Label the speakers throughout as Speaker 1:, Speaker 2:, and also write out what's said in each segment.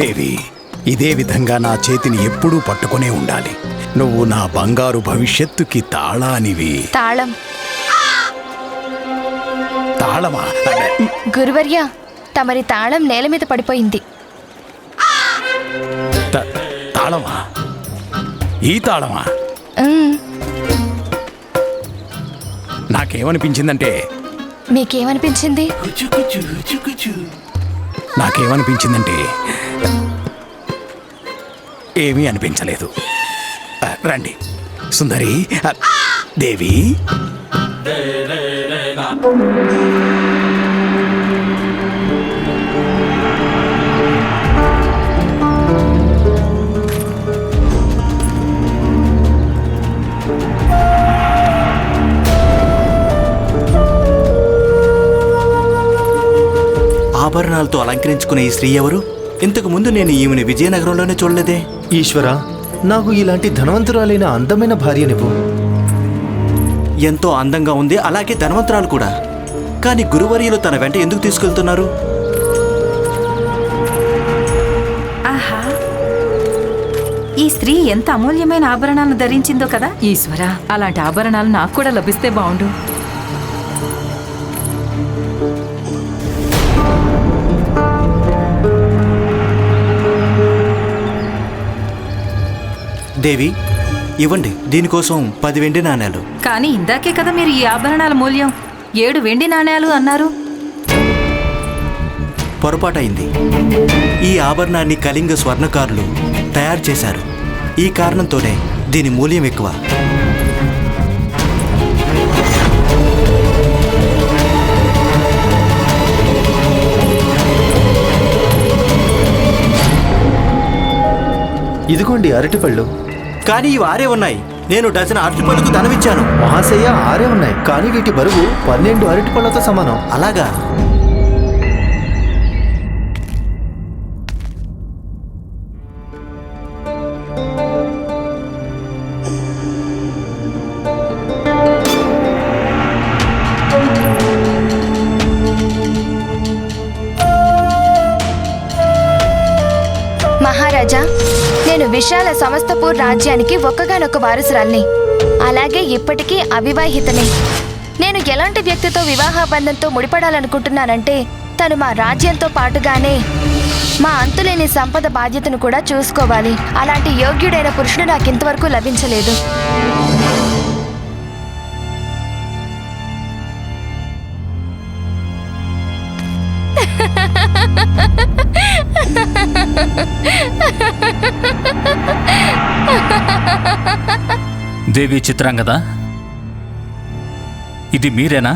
Speaker 1: దేవి ఇదే విధంగా నా చేతిని ఎప్పుడూ పట్టుకునే ఉండాలి. నువ్వు నా బంగారు భవిష్యత్తుకి తాళానివి.
Speaker 2: తాళం.
Speaker 1: తాళమా?
Speaker 2: గురువర్య తమరి తాళం నేల మీద పడిపోయింది.
Speaker 1: త- తాళమా? ఈ తాళమా?
Speaker 2: ఉమ్,
Speaker 1: నాకేమనిపించిందంటే?
Speaker 2: మీకేమనిపించింది?
Speaker 1: నాకేమనిపించిందంటే ఏమీ అనిపించలేదు. రండి. సుందరి దేవి.
Speaker 3: ఆభరణాలతో అలంకరించుకునే ఈ స్త్రీ ఎవరు? ఇంతకు ముందు నేను ఈమెను విజయనగరంలోనే చూడలేదే.
Speaker 4: ఈశ్వరా నాకు ఇలాంటి ధనవంతురాలైన అందమైన భార్యనివ్వు.
Speaker 3: ఎంతో అందంగా ఉంది అలాగే ధనవంతరాలు కూడా. కానీ గురువర్యులు తన వెంట ఎందుకు తీసుకెళ్తున్నారు?
Speaker 5: ఆహా. ఈ స్త్రీ ఎంత అమూల్యమైన ఆభరణాలను ధరించిందో కదా. ఈశ్వర అలాంటి ఆభరణాలు నాకు కూడా లభిస్తే బాగుండు
Speaker 3: దేవి ఇవ్వండి దీనికోసం పది వెండి నాణేలు.
Speaker 5: కానీ ఇందాకే కదా మీరు ఈ ఆభరణాల మూల్యం. ఏడు వెండి నాణేలు అన్నారు.
Speaker 3: పొరపాటైంది. ఈ ఆభరణాన్ని కళింగ స్వర్ణకారులు తయారు చేశారు. ఈ కారణంతోనే దీని మూల్యం ఎక్కువ.
Speaker 4: ఇదిగోండి అరటిపళ్ళు.
Speaker 3: కానీ ఇవి ఆరే ఉన్నాయి. నేను డజన్ అరటిపళ్ళకు ధనమిచ్చాను.
Speaker 4: మహాశయ ఆరే ఉన్నాయి. కానీ వీటి బరువు పన్నెండు అరటిపళ్ళతో సమానం.
Speaker 3: అలాగా?
Speaker 2: విశాల సమస్తపూర్ రాజ్యానికి ఒక్కగానొక్క వారసురాల్ని. అలాగే ఇప్పటికీ అవివాహితనే. నేను ఎలాంటి వ్యక్తితో వివాహ బంధంతో ముడిపడాలనుకుంటున్నానంటే తను మా రాజ్యంతో పాటుగానే మా అంతులేని సంపద బాధ్యతను కూడా చూసుకోవాలి. అలాంటి యోగ్యుడైన పురుషుడు నాకు ఇంతవరకు లభించలేదు.
Speaker 6: దేవి చిత్రాంగద? ఇది మీరేనా?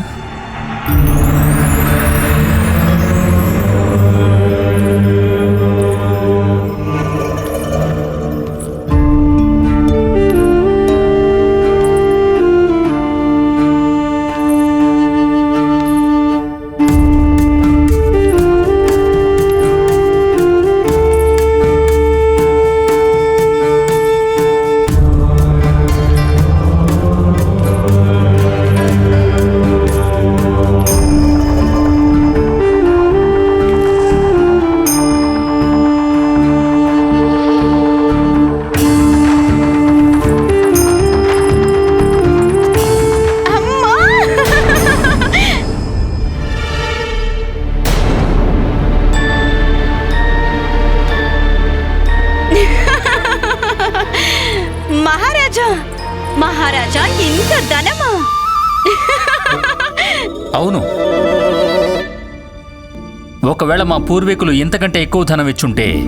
Speaker 6: మా పూర్వీకులు ఇంతకంటే ఎక్కువ ధనం ఇచ్చుంటే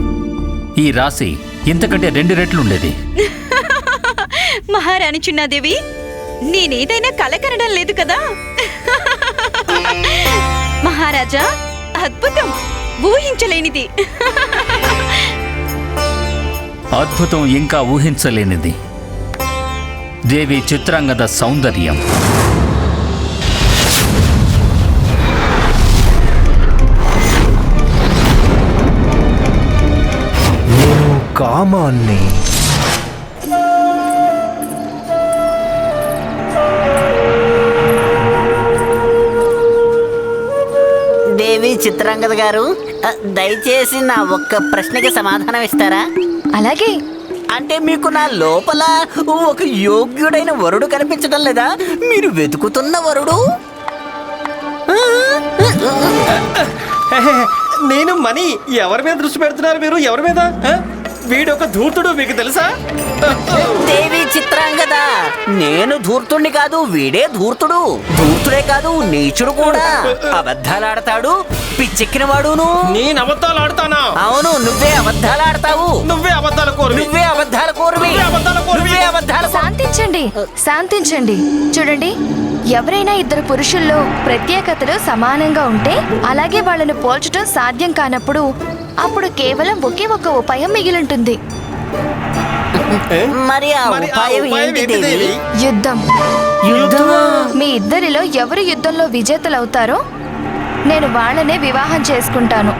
Speaker 6: ఈ రాశి ఇంతకంటే రెండు రెట్లు ఉండేది
Speaker 7: మహారాణి చిన్నాదేవి నేనేదైనా కల కనడం లేదు కదా? మహారాజా అద్భుతం. ఊహించలేనిది.
Speaker 6: అద్భుతం ఇంకా ఊహించలేనిది. దేవి చిత్రాంగద సౌందర్యం.
Speaker 4: కామాన్ని.
Speaker 8: దేవి చిత్రాంగద గారు అ, దయచేసి నా ఒక్క ప్రశ్నకి సమాధానం ఇస్తారా?
Speaker 2: అలాగే.
Speaker 8: అంటే మీకు నా లోపల ఒక యోగ్యుడైన వరుడు కనిపించడం లేదా? మీరు వెతుకుతున్న వరుడు?
Speaker 9: నేను మనీ ఎవరి మీద దృష్టి పెడుతున్నారు మీరు? ఎవరి మీద? ఆ? వీడు ఒక ధూర్తుడు మీకు తెలుసా?
Speaker 8: దేవి చిత్రాంగద నేను ధూర్తుణ్ణి కాదు వీడే ధూర్తుడు. ధూర్తుడే కాదు నీచుడు కూడా. అబద్ధాలాడతాడు పిచ్చెక్కిన వాడును
Speaker 9: నేను అబద్ధాలు ఆడతానా
Speaker 8: అవును నువ్వే అబద్ధాలాడతావు.
Speaker 9: నువ్వే అబద్ధాల కోరు
Speaker 8: నువ్వే అబద్ధాల కోరువి.
Speaker 9: నువ్వే అబద్ధాల కోరువి.
Speaker 8: నువ్వే అబద్ధాల కోరు-
Speaker 2: శాంతించండి శాంతించండి. చూడండి ఎవరైనా ఇద్దరు పురుషుల్లో ప్రత్యేకతలు సమానంగా ఉంటే అలాగే వాళ్ళను పోల్చడం సాధ్యం కానప్పుడు అప్పుడు కేవలం ఒకే ఒక ఉపాయం మిగిలింటుంది.
Speaker 8: మరి ఆ
Speaker 9: మరి ఆ
Speaker 8: ఉపాయం
Speaker 9: ఉపాయం
Speaker 8: ఏంటి
Speaker 9: ఏంటి
Speaker 8: దేవి?
Speaker 9: దేవి?
Speaker 2: యుద్ధం.
Speaker 8: యుద్ధమా?
Speaker 2: మీ ఇద్దరిలో ఎవరు యుద్ధంలో విజేతలవుతారో నేను వాళ్ళనే వివాహం చేసుకుంటాను.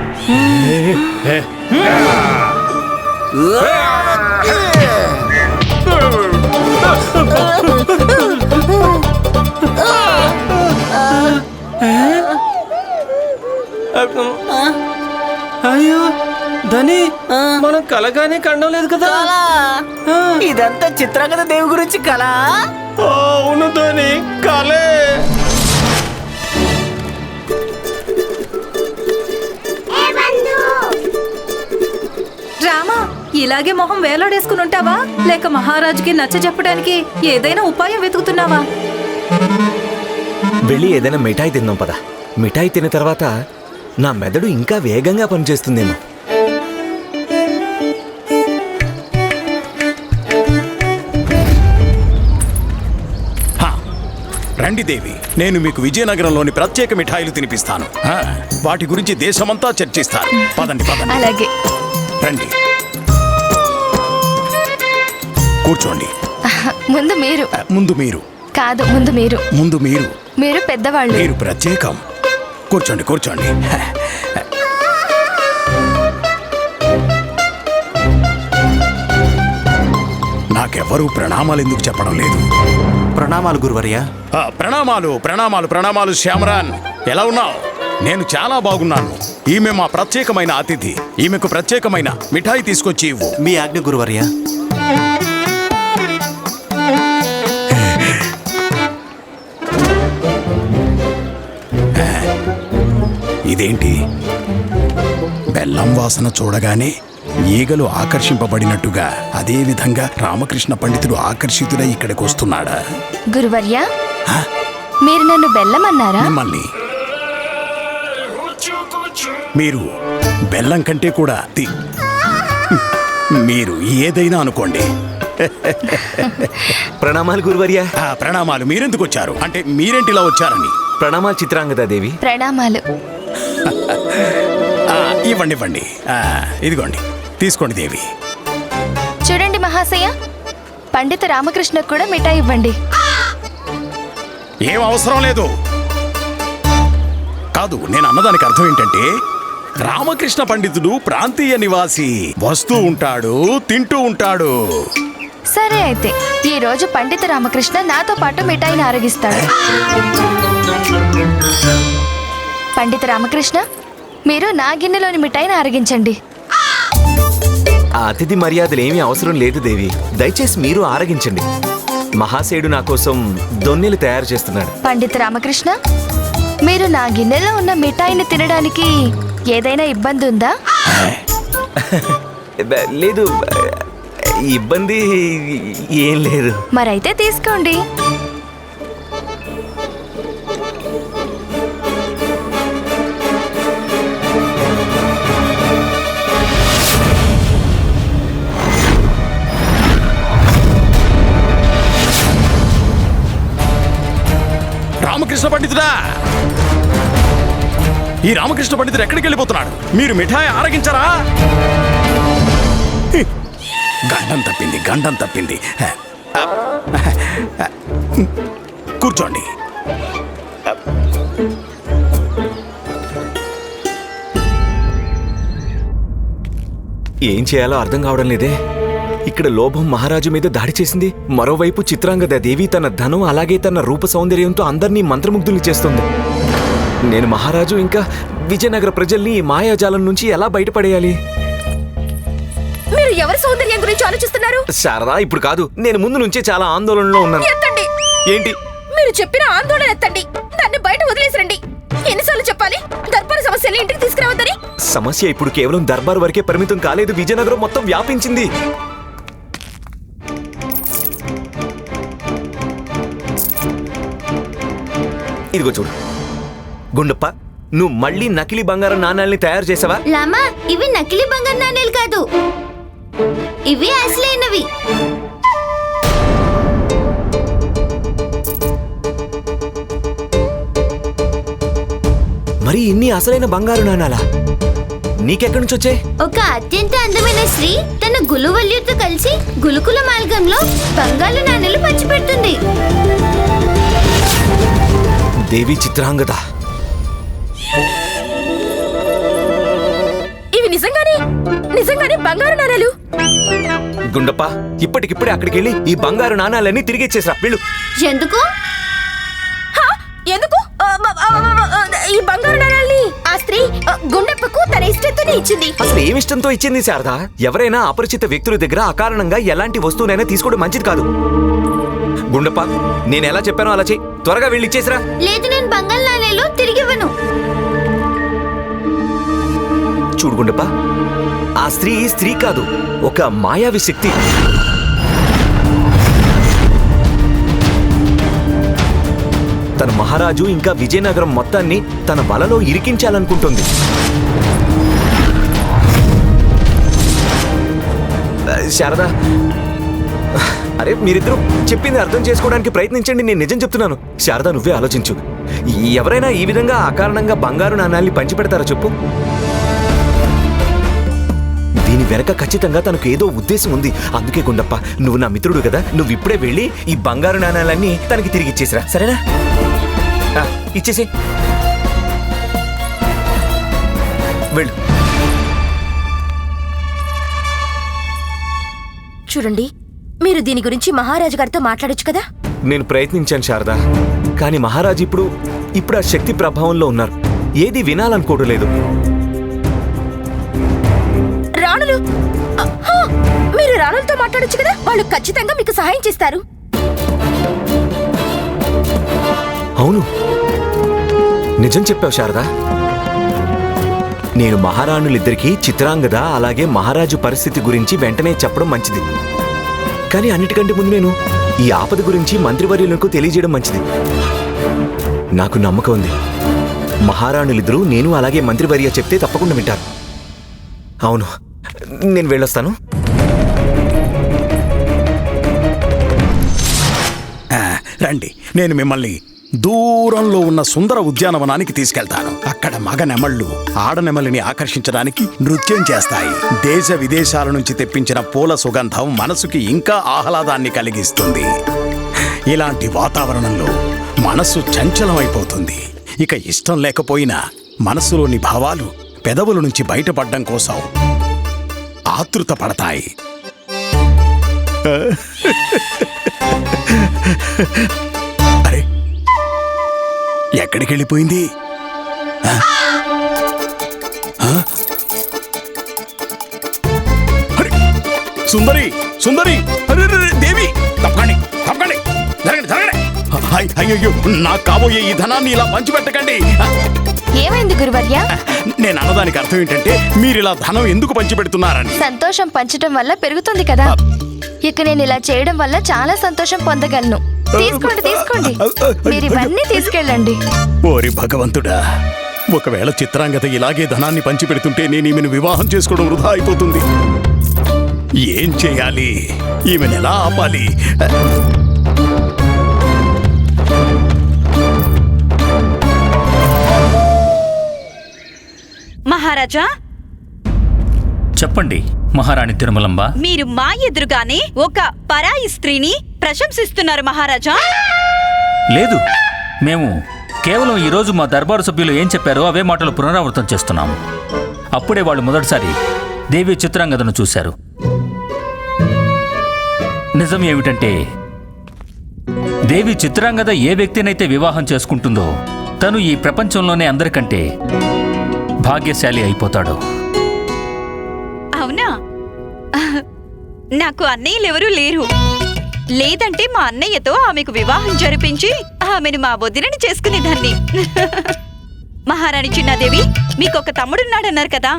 Speaker 9: అయ్యో! ధని మనం కలగానే కండం లేదు కదా.
Speaker 8: ఇదంతా చిత్రాంగద దేవి గురించి కళ?
Speaker 9: అవును ధని కలే
Speaker 5: రామా ఇలాగే మొహం వేలాడేసుకుని ఉంటావా? లేక మహారాజుకి నచ్చ చెప్పడానికి ఏదైనా ఉపాయం వెతుకుతున్నావా?
Speaker 4: వెళ్ళి ఏదైనా మిఠాయి తిందాం పద. మిఠాయి తిన్న తర్వాత నా మెదడు ఇంకా వేగంగా పనిచేస్తుందేమో.
Speaker 1: రండి దేవి. నేను మీకు విజయనగరంలోని ప్రత్యేక మిఠాయిలు తినిపిస్తాను. ఆ, వాటి గురించి దేశమంతా చర్చిస్తారు. పదండి పదండి.
Speaker 2: అలాగే.
Speaker 1: రండి. కూర్చోండి.
Speaker 2: ముందు మీరు.
Speaker 1: ఆ, ముందు మీరు.
Speaker 2: కాదు ముందు మీరు.
Speaker 1: ముందు మీరు.
Speaker 2: మీరు పెద్దవాళ్ళు.
Speaker 1: మీరు ప్రత్యేకం. కూర్చోండి కూర్చోండి. నాకెవ్వరూ ప్రణామాలు ఎందుకు చెప్పడం లేదు.
Speaker 3: ప్రణామాలు గురువర్య.
Speaker 1: ఆ, ప్రణామాలు ప్రణామాలు ప్రణామాలు శ్యామరాన్. ఎలా ఉన్నావు? నేను చాలా బాగున్నాను. ఈమె మా ప్రత్యేకమైన అతిథి. ఈమెకు ప్రత్యేకమైన మిఠాయి తీసుకొచ్చి ఇవ్వు.
Speaker 3: మీ ఆజ్ఞ గురువర్య.
Speaker 1: ఇదేంటి? బెల్లం వాసన చూడగానే ఈగలు ఆకర్షింపబడినట్టుగా అదే విధంగా రామకృష్ణ పండితుడు ఆకర్షితుడై ఇక్కడికి వస్తున్నాడా?
Speaker 2: గురువర్య మీరు నన్ను బెల్లమన్నారా?
Speaker 1: మిమ్మల్ని. మీరు బెల్లం కంటే కూడా తి. మీరు ఏదైనా అనుకోండి.
Speaker 4: ప్రణామాలు గురువర్య.
Speaker 1: ఆ ప్రణామాలు మీరెందుకు వచ్చారు? అంటే మీరేంటిలా వచ్చారని?
Speaker 4: ప్రణామాలు చిత్రాంగద దేవి?
Speaker 2: ప్రణామాలు.
Speaker 1: ఆ, ఇవ్వండి ఇవ్వండి. ఆ, ఇదిగోండి. తీసుకోండి దేవి.
Speaker 2: చూడండి మహాశయ పండిత రామకృష్ణకు కూడా మిఠాయి ఇవ్వండి.
Speaker 1: ఏం అవసరం లేదు. కాదు నేను అన్నదానికి అర్థం ఏంటంటే రామకృష్ణ పండితుడు ప్రాంతీయ నివాసి. వస్తూ ఉంటాడు తింటూ ఉంటాడు.
Speaker 2: సరే అయితే ఈ రోజు పండిత రామకృష్ణ నాతో పాటు మిఠాయిని ఆరగిస్తాడు. పండిత రామకృష్ణ మీరు నా గిన్నెలోని మిఠాయిని ఆరగించండి.
Speaker 4: ఆ అతిథి మర్యాదలు ఏమీ అవసరం లేదు దేవి. దయచేసి మీరు ఆరగించండి. మహాశయుడు నా కోసం దొన్నెలు తయారు చేస్తున్నాడు.
Speaker 2: పండిత రామకృష్ణ మీరు నా గిన్నెలో ఉన్న మిఠాయిని తినడానికి ఏదైనా ఇబ్బంది ఉందా?
Speaker 4: లేదు ఇబ్బంది ఏం లేదు.
Speaker 2: మరైతే తీసుకోండి.
Speaker 1: రామకృష్ణ పండితుడా? ఈ రామకృష్ణ పండితుడు ఎక్కడికి వెళ్ళిపోతున్నాడు? మీరు మిఠాయి ఆరగించారా? గండం తప్పింది గండం తప్పింది. కూర్చోండి.
Speaker 4: ఏం చేయాలో అర్థం కావడం లేదే. ఇక్కడ లోభం మహారాజు మీద దాడి చేసింది. మరోవైపు చిత్రాంగద దేవి తన ధనం అలాగే తన రూప సౌందర్యంతో అందరినీ మంత్రముగ్ధుల్ని చేస్తుంది. నేను మహారాజు ఇంకా విజయనగర ప్రజల్ని ఈ మాయాజాలం నుంచి ఎలా బయటపడేయాలి?
Speaker 2: మీరు ఎవరి సౌందర్యం గురించి ఆలోచిస్తున్నారు?
Speaker 4: శారదా ఇప్పుడు కాదు. నేను ముందు నుంచే చాలా ఆందోళనలో ఉన్నాను.
Speaker 2: ఎత్తండి.
Speaker 4: ఏంటి?
Speaker 2: మీరు చెప్పిన ఆందోళన ఎత్తండి. దాన్ని బయట వదిలేసిరండి. ఎన్నిసార్లు చెప్పాలి? దర్బారు సమస్యలు ఇంటికి తీసుకురావద్దని?
Speaker 4: సమస్య ఇప్పుడు కేవలం దర్బార్ వరకే పరిమితం కాలేదు. విజయనగరం మొత్తం వ్యాపించింది. ఇదిగో చూడు. గుండప్ప నువ్వు మళ్ళీ నకిలీ బంగారం నాణాల్ని తయారు చేసావా?
Speaker 2: లామా ఇవి నకిలీ బంగారు నాణేలు కాదు. ఇవి అసలైనవి
Speaker 4: మరి ఇన్ని అసలైన బంగారు నాణాలా? నీకెక్కడి నుంచి వచ్చాయి?
Speaker 2: ఒక అత్యంత అందమైన స్త్రీ తన గులువల్యుతో కలిసి గులుకుల మార్గంలో బంగారు నాణేలు పంచిపెడుతుంది.
Speaker 4: దేవి చిత్రాంగద?
Speaker 2: ఇవి నిజంగానే నిజంగానే బంగారు నాణేలు?
Speaker 4: గుండప్ప ఇప్పటికిప్పుడే అక్కడికి వెళ్ళి ఈ బంగారు నాణాలన్నీ తిరిగి ఇచ్చేసా వెళ్ళు.
Speaker 2: ఎందుకు? ఈ బంగారు నాణాల్ని ఆ స్త్రీ గుండెప్పకు తన ఇష్టంతోనే ఇచ్చింది.
Speaker 4: అసలు ఏమిష్టంతో ఇచ్చింది శారదా? ఎవరైనా అపరిచిత వ్యక్తుల దగ్గర అకారణంగా ఎలాంటి వస్తువునైనా తీసుకోవడం మంచిది కాదు. గుండప్ప నేను ఎలా చెప్పానో అలా చెయ్యి త్వరగా వెళ్ళి ఇచ్చేసిరా.
Speaker 2: లేదు నేను బంగారు నాణేలు తిరిగి ఇవ్వను
Speaker 4: చూడు గుండప్ప ఆ స్త్రీ స్త్రీ కాదు ఒక మాయావి శక్తి. తన మహారాజు ఇంకా విజయనగరం మొత్తాన్ని తన వలలో ఇరికించాలనుకుంటుంది. శారదా. అరే మీరిద్దరూ చెప్పింది అర్థం చేసుకోవడానికి ప్రయత్నించండి నేను నిజం చెప్తున్నాను. శారదా నువ్వే ఆలోచించు. ఎవరైనా ఈ విధంగా అకారణంగా బంగారు నాణాల్ని పంచిపెడతారా చెప్పు. దీని వెనక ఖచ్చితంగా తనకు ఏదో ఉద్దేశం ఉంది. అందుకే గుండప్ప నువ్వు నా మిత్రుడు కదా. నువ్వు ఇప్పుడే వెళ్ళి ఈ బంగారు నాణాలన్నీ తనకి తిరిగి ఇచ్చేసిరా. సరేనా? ఇచ్చేసి వెళ్ళు.
Speaker 2: చూడండి మీరు దీని గురించి మహారాజు గారితో మాట్లాడొచ్చు కదా?
Speaker 4: నేను ప్రయత్నించాను శారదా. కానీ మహారాజు ఇప్పుడు ఇప్పుడు ఆ శక్తి ప్రభావంలో ఉన్నారు. ఏది వినాలనుకోవడం లేదు.
Speaker 2: మీరు మాట్లాడొచ్చు కదా? వాళ్ళు ఖచ్చితంగా మీకు సహాయం చేస్తారు.
Speaker 4: అవును. నిజం చెప్పావు శారదా. నేను మహారాణులిద్దరికీ చిత్రాంగద అలాగే మహారాజు పరిస్థితి గురించి వెంటనే చెప్పడం మంచిది. కానీ అన్నిటికంటే ముందు నేను ఈ ఆపద గురించి మంత్రివర్యులకు తెలియజేయడం మంచిది. నాకు నమ్మకం ఉంది. మహారాణులిద్దరూ నేను అలాగే మంత్రివర్య చెప్తే తప్పకుండా వింటారు. అవును. నేను వెళ్ళొస్తాను.
Speaker 1: రండి. నేను మిమ్మల్ని దూరంలో ఉన్న సుందర ఉద్యానవనానికి తీసుకెళ్తాను. అక్కడ మగ నెమళ్ళు ఆడనెమలిని ఆకర్షించడానికి నృత్యం చేస్తాయి. దేశ విదేశాల నుంచి తెప్పించిన పూల సుగంధం మనసుకి ఇంకా ఆహ్లాదాన్ని కలిగిస్తుంది. ఇలాంటి వాతావరణంలో మనస్సు చంచలమైపోతుంది. ఇక ఇష్టం లేకపోయినా మనస్సులోని భావాలు పెదవుల నుంచి బయటపడడం కోసం ఆతృత పడతాయి అరే ఎక్కడికి వెళ్ళిపోయింది? సుందరి సుందరి దేవి తప్పకండి తప్పకండి జరగండి జరగండి. అయ్- అయ్యయ్యో నాకు కాబోయే ఈ ధనాన్ని ఇలా పంచిపెట్టకండి.
Speaker 2: ఏమైంది గురువర్య?
Speaker 1: నేను అన్నదానికి అర్థం ఏంటంటే మీరు ఇలా ధనం ఎందుకు పంచిపెడుతున్నారని.
Speaker 2: సంతోషం పంచడం వల్ల పెరుగుతుంది కదా. ఇక నేను ఇలా చేయడం వల్ల చాలా సంతోషం పొందగలను. తీసుకోండి తీసుకోండి. మీరు ఇవన్నీ తీసుకెళ్ళండి.
Speaker 1: ఓరి భగవంతుడా ఒకవేళ చిత్రాంగత ఇలాగే ధనాన్ని పంచిపెడుతుంటే నేను ఈమెను వివాహం చేసుకోవడం వృధా అయిపోతుంది. ఏం చేయాలి? ఈమెను ఎలా ఆపాలి?
Speaker 7: మహారాజా?
Speaker 6: చెప్పండి. మహారాణి తిరుమలంబ.
Speaker 7: మీరు మా ఎదురుగానే ఒక పరాయి స్త్రీని ప్రశంసిస్తున్నారు మహారాజా.
Speaker 6: లేదు మేము కేవలం ఈరోజు మా దర్బారు సభ్యులు ఏం చెప్పారో అవే మాటలు పునరావృతం చేస్తున్నాము. అప్పుడే వాళ్ళు మొదటిసారి దేవి చిత్రాంగదను చూశారు. నిజం ఏమిటంటే దేవి చిత్రాంగద ఏ వ్యక్తినైతే వివాహం చేసుకుంటుందో తను ఈ ప్రపంచంలోనే అందరికంటే భాగ్యశాలి అయిపోతాడు.
Speaker 7: నాకు అన్నయ్యలెవరూ లేరు. లేదంటే మా అన్నయ్యతో ఆమెకు వివాహం జరిపించి ఆమెను మా వదినని చేసుకునేదాన్ని. మహారాణి చిన్నాదేవి మీకొక తమ్ముడున్నాడన్నారు కదా.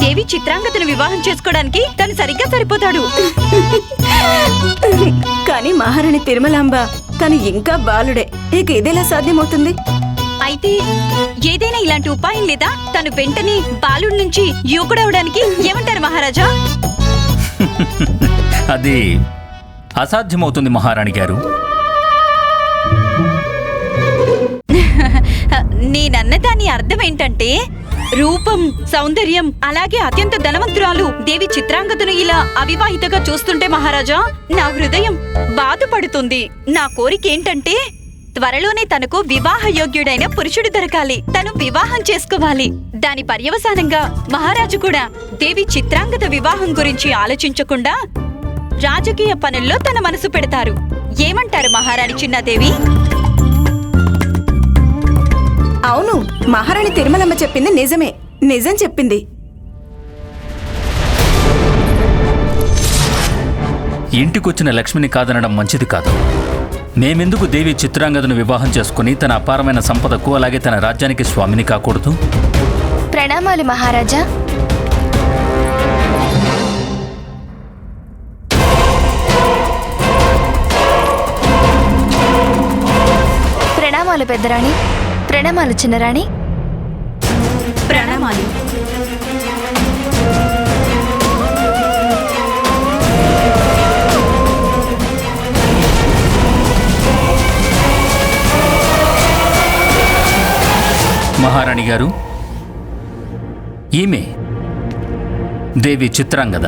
Speaker 7: దేవి చిత్రాంగతను వివాహం చేసుకోవడానికి తను సరిగ్గా సరిపోతాడు.
Speaker 10: కానీ మహారాణి తిరుమలాంబ తను ఇంకా బాలుడే. ఇక ఇదెలా సాధ్యమవుతుంది?
Speaker 7: అయితే ఏదైనా ఇలాంటి ఉపాయం లేదా తను వెంటనే బాలుడి నుంచి యువకుడవడానికి ఏమంటారు మహారాజా?
Speaker 6: అది అసాధ్యమవుతుంది మహారాణి గారు.
Speaker 7: నేనన్న దాని అర్థం ఏంటంటే రూపం సౌందర్యం అలాగే అత్యంత ధనవంతురాలు దేవి చిత్రాంగతను ఇలా అవివాహితగా చూస్తుంటే మహారాజా నా హృదయం బాధపడుతుంది. నా కోరిక ఏంటంటే త్వరలోనే తనకు వివాహ యోగ్యుడైన పురుషుడు దొరకాలి. తను వివాహం చేసుకోవాలి. దాని పర్యవసానంగా మహారాజు కూడా దేవి చిత్రాంగత వివాహం గురించి ఆలోచించకుండా రాజకీయ పనుల్లో తన మనసు పెడతారు. ఏమంటారు మహారాణి చిన్నాదేవి?
Speaker 10: అవును మహారాణి తిరుమలమ్మ చెప్పింది నిజమే. నిజం చెప్పింది.
Speaker 6: ఇంటికొచ్చిన లక్ష్మిని కాదనడం మంచిది కాదు. మేమెందుకు దేవి చిత్రాంగదను వివాహం చేసుకుని తన అపారమైన సంపదకు అలాగే తన రాజ్యానికి స్వామిని కాకూడదు?
Speaker 2: ప్రణామాలు మహారాజా. ప్రణామాలు పెద్దరాణి. ప్రణామాలు చిన్నరాణి.
Speaker 7: ప్రణామాలు.
Speaker 6: మహారాణి గారు? ఈమె దేవి చిత్రాంగద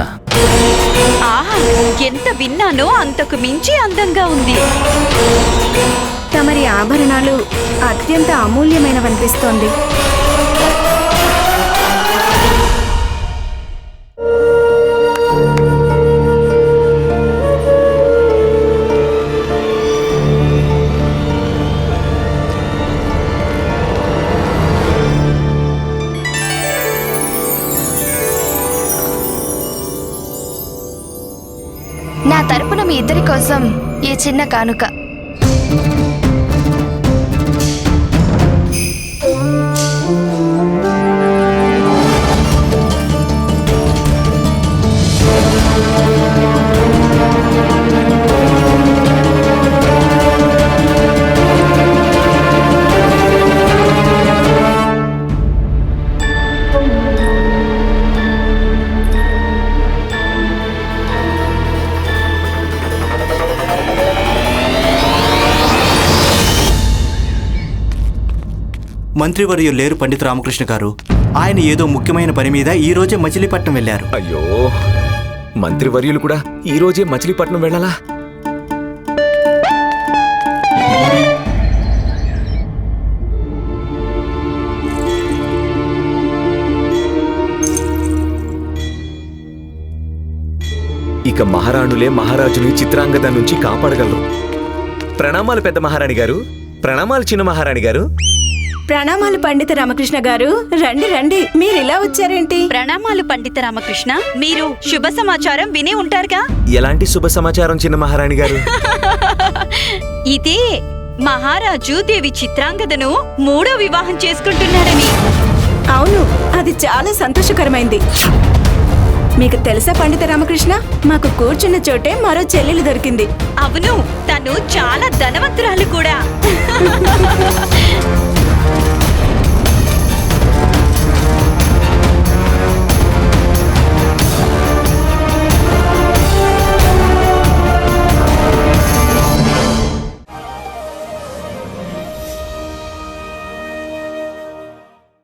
Speaker 7: ఆహా ఎంత విన్నానో అంతకు మించి అందంగా ఉంది.
Speaker 10: తమరి ఆభరణాలు అత్యంత అమూల్యమైనవనిపిస్తోంది.
Speaker 2: కోసం ఈ చిన్న కానుక.
Speaker 3: మంత్రివర్యు లేరు పండిత రామకృష్ణ గారు. ఆయన ఏదో ముఖ్యమైన పని మీద ఈ రోజే మచిలీపట్నం వెళ్ళారు.
Speaker 4: అయ్యో మంత్రివర్యులు కూడా ఈ రోజే మచిలీపట్నం వెళ్ళాలా? ఇక మహారాణులే మహారాజుని చిత్రాంగద నుంచి కాపాడగలరు. ప్రణామాలు పెద్ద మహారాణి గారు. ప్రణామాలు చిన్న మహారాణి గారు.
Speaker 10: ప్రణామాలు పండిత రామకృష్ణ గారు. రండి రండి. మీరు ఇలా వచ్చారేంటి?
Speaker 7: ప్రణామాలు పండిత రామకృష్ణ మీరు శుభ సమాచారం విని ఉంటారుగా?
Speaker 4: ఎలాంటి శుభ సమాచారం చిన్న మహారాణి గారు?
Speaker 7: ఇదే మహారాజు దేవి చిత్రాంగదను మూడో వివాహం చేసుకుంటున్నారని.
Speaker 10: అవును అది చాలా సంతోషకరమైంది. మీకు తెలుసా పండిత రామకృష్ణ? మాకు కూర్చున్న చోటే మరో చెల్లెలు దొరికింది.
Speaker 7: అవును తను చాలా ధనవంతురాలు కూడా.